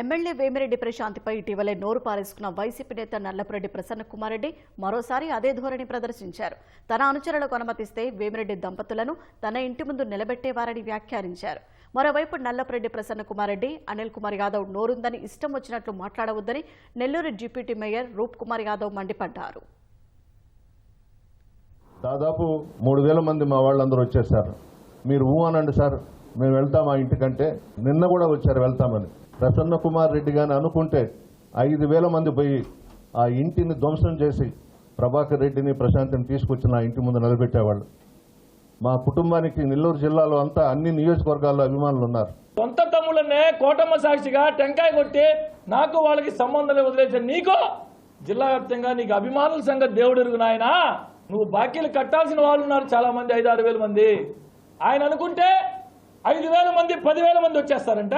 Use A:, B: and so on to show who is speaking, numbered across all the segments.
A: MLA Vemireddy ప్రశాంతిపై ఇటీవలే నోరు పారేసుకున్న YCP నేత నల్లపురెడ్డి ప్రసన్నకుమారెడ్డి రెడ్డి మరోసారి అదే ధోరణి ప్రదర్శించారు. తన అనుచరులకు అనుమతిస్తే వేమిరెడ్డి దంపతులను తన ఇంటి ముందు నిలబెట్టేవారని వ్యాఖ్యానించారు. మరోవైపు నల్లపురెడ్డి ప్రసన్నకుమారెడ్డి రెడ్డి అనిల్ కుమార్ యాదవ్ నోరుందని ఇష్టం వచ్చినట్లు మాట్లాడవద్దని నెల్లూరు డిప్యూటీ మేయర్ రూప్ కుమార్ యాదవ్ మండిపడ్డారు.
B: దాదాపు మూడు వేల మంది మా వాళ్ళందరూ వచ్చేసారు మీరు ఊ అనండి సార్. మేము వెళ్తాం ఆ ఇంటికంటే. నిన్న కూడా వచ్చారు వెళ్తామని. ప్రసన్న కుమార్ రెడ్డి గాని అనుకుంటే ఐదు వేల మంది పోయి ఆ ఇంటిని ధ్వంసం చేసి ప్రభాకర్ రెడ్డిని ప్రశాంతిని తీసుకొచ్చి నా ఇంటి ముందు నిలబెట్టేవాళ్ళు. మా కుటుంబానికి నెల్లూరు జిల్లాలో అంతా అన్ని నియోజకవర్గాల్లో అభిమానులు ఉన్నారు.
C: సొంత తమ్ముళ్ళనే కోటమ్మ సాక్షిగా టెంకాయ కొట్టి నాకు వాళ్ళకి సంబంధం వదిలేసే నీకు? జిల్లా వ్యాప్తంగా నీకు అభిమానుల సంగతి దేవుడు ఎరుగునాయన నువ్వు బాకీలు కట్టాల్సిన వాళ్ళు ఉన్నారు చాలా మంది ఐదు ఆరు వేల మంది. ఆయన అనుకుంటే ఐదు వేల మంది పదివేల మంది వచ్చేస్తారంట.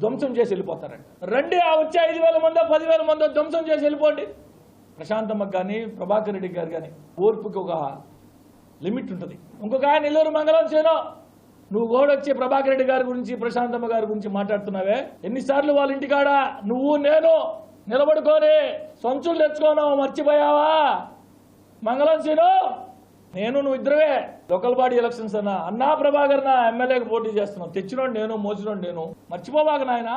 C: ధ్వంసం చేసి వెళ్ళిపోతారండి. రండి ఆ వచ్చే ఐదు వేల మందో పదివేల మందో ధ్వంసం చేసి వెళ్ళిపోండి. ప్రశాంతమ్మ కానీ ప్రభాకర్ రెడ్డి గారు కానీ ఓర్పుకి ఒక లిమిట్ ఉంటుంది. ఇంకొక ఆయన నెల్లూరు మంగళం చేను నువ్వు గోడొచ్చి వచ్చి ప్రభాకర్ రెడ్డి గారి గురించి ప్రశాంతమ్మ గారి గురించి మాట్లాడుతున్నావే? ఎన్నిసార్లు వాళ్ళ ఇంటికాడ నువ్వు నేను నిలబడుకొని సంచులు తెచ్చుకోను మర్చిపోయావా? మంగళం సీను నేను నువ్వు ఇద్దరమే లోకల్ బాడీ ఎలక్షన్స్ అన్నా. అన్నా ప్రభాకర్ నా ఎమ్మెల్యేకి పోటీ చేస్తున్నావు. తెచ్చినోడు నేను మోసినోడు నేను. మర్చిపోబాక నాయనా.